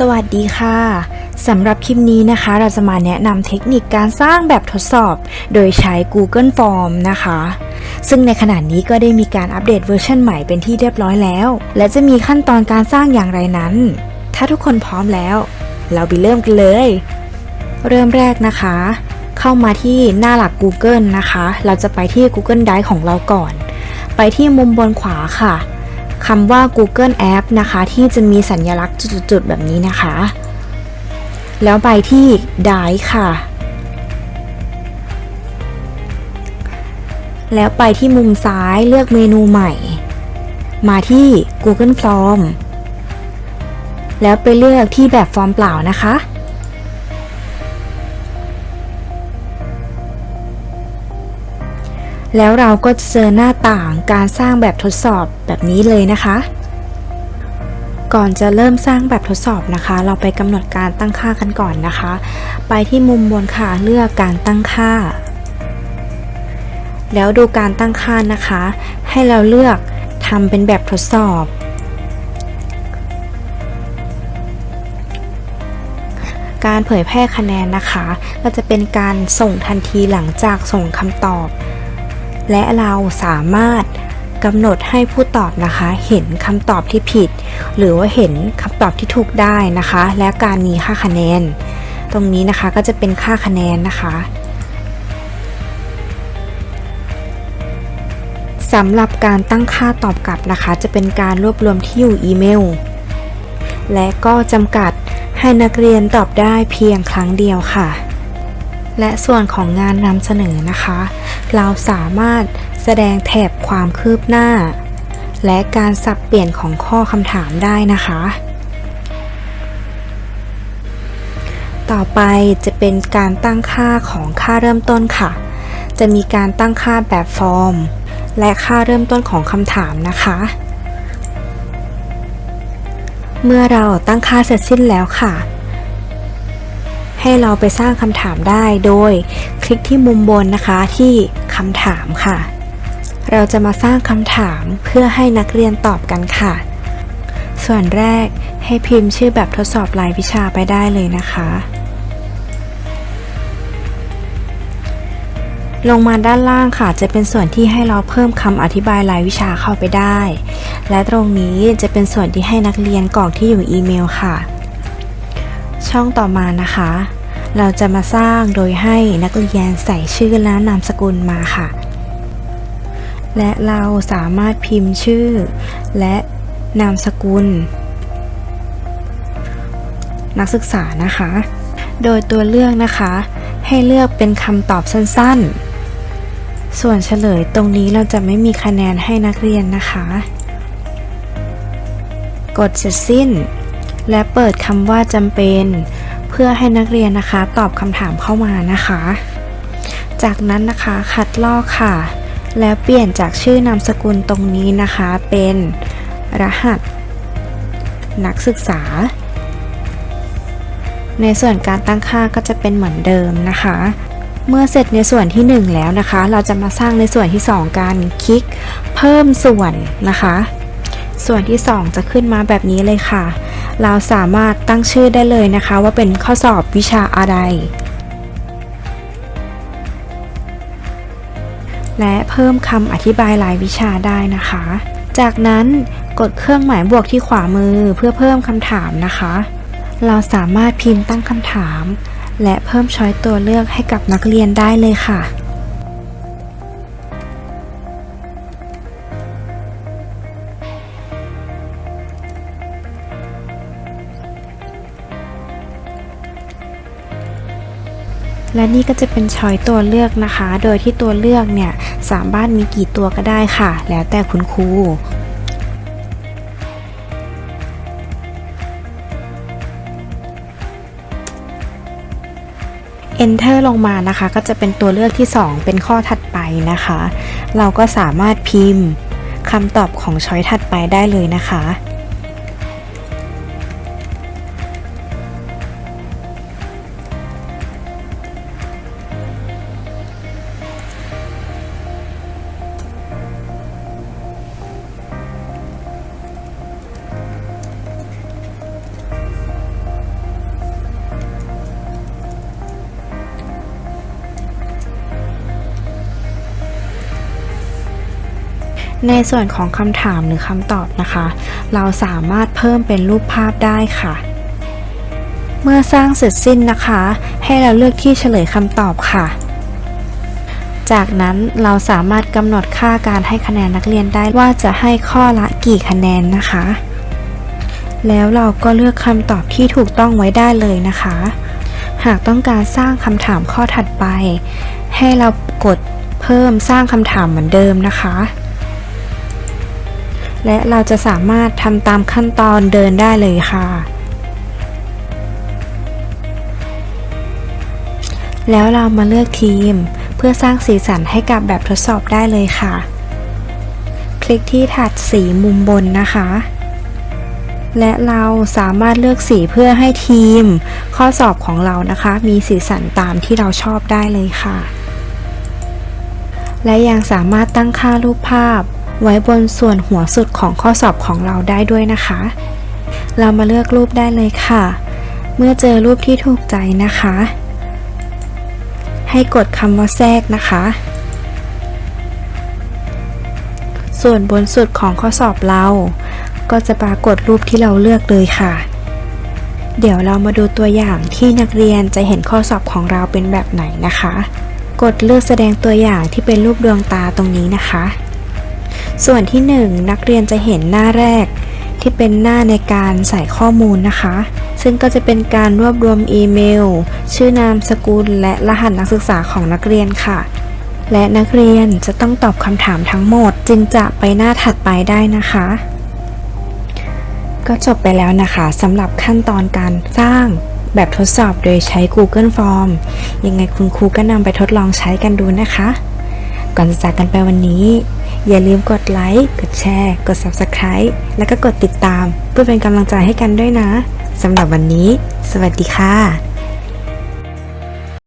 สวัสดีค่ะสำหรับคลิปนี้นะคะ เราจะมาแนะนำเทคนิคการสร้างแบบทดสอบ โดยใช้ Google Form นะคะ ซึ่งในขณะนี้ก็ได้มีการอัปเดตเวอร์ชันใหม่เป็นที่เรียบร้อยแล้ว และจะมีขั้นตอนการสร้างอย่างไรนั้น ถ้าทุกคนพร้อมแล้ว เราไปเริ่มกันเลย เริ่มแรกนะคะ เข้ามาที่หน้าหลัก Google นะคะ เราจะไปที่ Google Drive ของเราก่อน ไปที่มุมบนขวาค่ะ คำว่า Google App นะคะที่จะมีสัญลักษณ์จุดๆแบบนี้นะคะ แล้วไปที่ Drive ค่ะ แล้วไปที่มุมซ้ายเลือกเมนูใหม่ มาที่ Google Form แล้วไปเลือกที่แบบฟอร์มเปล่านะคะ แล้วเราก็จะเจอหน้าต่างการสร้างแบบทดสอบแบบนี้เลยนะคะ ก่อนจะเริ่มสร้างแบบทดสอบนะคะ เราไปกำหนดการตั้งค่ากันก่อนนะคะ ไปที่มุมบนค่ะเลือกการตั้งค่า แล้วดูการตั้งค่านะคะ ให้เราเลือกทำเป็นแบบทดสอบการเผยแพร่คะแนนนะคะ ก็จะเป็นการส่งทันทีหลังจากส่งคำตอบ และเราสามารถกำหนดให้ผู้ตอบนะคะ เห็นคำตอบที่ผิด หรือว่าเห็นคำตอบที่ถูกได้นะคะ และการมีค่าคะแนน ตรงนี้นะคะก็จะเป็นค่าคะแนนนะคะสำหรับการตั้งค่าตอบกลับนะคะ จะเป็นการรวบรวมที่อยู่อีเมล และก็จำกัดให้นักเรียนตอบได้เพียงครั้งเดียวค่ะ และส่วนของงานนำเสนอนะคะ เราสามารถแสดงแถบความคืบหน้า และการสับเปลี่ยนของข้อคำถามได้นะคะ ต่อไปจะเป็นการตั้งค่าของค่าเริ่มต้นค่ะ จะมีการตั้งค่าแบบฟอร์ม และค่าเริ่มต้นของคำถามนะคะเมื่อเราตั้งค่าเสร็จสิ้นแล้วค่ะ ให้เราไปสร้างคำถามได้โดย คลิกที่มุมบนนะคะที่คำถามค่ะ เราจะมาสร้างคำถามเพื่อให้นักเรียนตอบกันค่ะ ส่วนแรกให้พิมพ์ชื่อแบบทดสอบรายวิชาไปได้เลยนะคะ ลงมาด้านล่างค่ะ จะเป็นส่วนที่ให้เราเพิ่มคำอธิบายรายวิชาเข้าไปได้ และตรงนี้จะเป็นส่วนที่ให้นักเรียนกรอกที่อยู่อีเมลค่ะ ช่องต่อมานะคะ เราจะมาสร้างโดยให้นักเรียนใส่ชื่อและนามสกุลมาค่ะ และเราสามารถพิมพ์ชื่อ และนามสกุล นักศึกษานะคะ โดยตัวเลือกนะคะ ให้เลือกเป็นคำตอบสั้นๆ ส่วนเฉลยตรงนี้เราจะไม่มีคะแนนให้นักเรียนนะคะ กดเสร็จสิ้น และเปิดคำว่าจำเป็น เพื่อให้นักเรียนนะคะตอบคำถามเข้ามานะคะ จากนั้นนะคะคัดลอกค่ะ แล้วเปลี่ยนจากชื่อนามสกุลตรงนี้นะคะ เป็นรหัส นักศึกษา ในส่วนการตั้งค่าก็จะเป็นเหมือนเดิมนะคะเมื่อเสร็จในส่วนที่ 1 แล้วนะคะ เราจะมาสร้างในส่วนที่ 2 กัน คลิกเพิ่มส่วนนะคะ ส่วนที่ 2 จะขึ้นมาแบบนี้เลยค่ะ เราสามารถตั้งชื่อได้เลยนะคะว่าเป็นข้อสอบวิชาอะไร และเพิ่มคำอธิบายรายวิชาได้นะคะ จากนั้นกดเครื่องหมายบวกที่ขวามือเพื่อเพิ่มคำถามนะคะ เราสามารถพิมพ์ตั้งคำถาม และเพิ่มช้อยตัวเลือกให้กับนักเรียนได้เลยค่ะ และนี่ก็จะเป็นช้อยตัวเลือกนะคะ โดยที่ตัวเลือกเนี่ยสามารถมีกี่ตัวก็ได้ค่ะ แล้วแต่คุณครู Enter ลงมานะคะ ก็จะเป็นตัวเลือกที่ 2 เป็นข้อถัดไปนะคะ เราก็สามารถพิมพ์คำตอบของช้อยถัดไปได้เลยนะคะ ในส่วนของคำถามหรือคำตอบนะคะ เราสามารถเพิ่มเป็นรูปภาพได้ค่ะ เมื่อสร้างเสร็จสิ้นนะคะ ให้เราเลือกที่เฉลยคำตอบค่ะ จากนั้นเราสามารถกำหนดค่าการให้คะแนนนักเรียนได้ว่าจะให้ข้อละกี่คะแนนนะคะ แล้วเราก็เลือกคำตอบที่ถูกต้องไว้ได้เลยนะคะ หากต้องการสร้างคำถามข้อถัดไป ให้เรากดเพิ่มสร้างคำถามเหมือนเดิมนะคะ และเราจะสามารถทำตามขั้นตอนเดินได้เลยค่ะ แล้วเรามาเลือกทีม เพื่อสร้างสีสันให้กับแบบทดสอบได้เลยค่ะ คลิกที่ถัดสีมุมบนนะคะ และเราสามารถเลือกสีเพื่อให้ทีม ข้อสอบของเรานะคะ มีสีสันตามที่เราชอบได้เลยค่ะ และยังสามารถตั้งค่ารูปภาพ ไว้บนส่วนหัวสุดของข้อสอบของเราได้ด้วยนะคะ เรามาเลือกรูปได้เลยค่ะ เมื่อเจอรูปที่ถูกใจนะคะ ให้กดคำว่าแทรกนะคะ ส่วนบนสุดของข้อสอบเรา ก็จะปรากฏรูปที่เราเลือกเลยค่ะ เดี๋ยวเรามาดูตัวอย่างที่นักเรียนจะเห็นข้อสอบของเราเป็นแบบไหนนะคะ กดเลือกแสดงตัวอย่างที่เป็นรูปดวงตาตรงนี้นะคะ ส่วนที่ 1 นักเรียนจะเห็นหน้าแรก ที่เป็นหน้าในการใส่ข้อมูลนะคะ ซึ่งก็จะเป็นการรวบรวมอีเมล ชื่อนามสกุล และรหัสนักศึกษาของนักเรียนค่ะ และนักเรียนจะต้องตอบคำถามทั้งหมด จึงจะไปหน้าถัดไปได้นะคะ ก็จบไปแล้วนะคะสำหรับขั้นตอนการสร้างแบบทดสอบโดยใช้ Google Form ยังไงคุณครูก็นำไปทดลองใช้กันดูนะคะ ก่อนจะจากกันไปวันนี้ อย่าลืมกดไลค์กดแชร์ กด Subscribe แล้วก็กดติดตาม เพื่อเป็นกำลังใจให้กันด้วยนะสำหรับวันนี้ สวัสดีค่ะ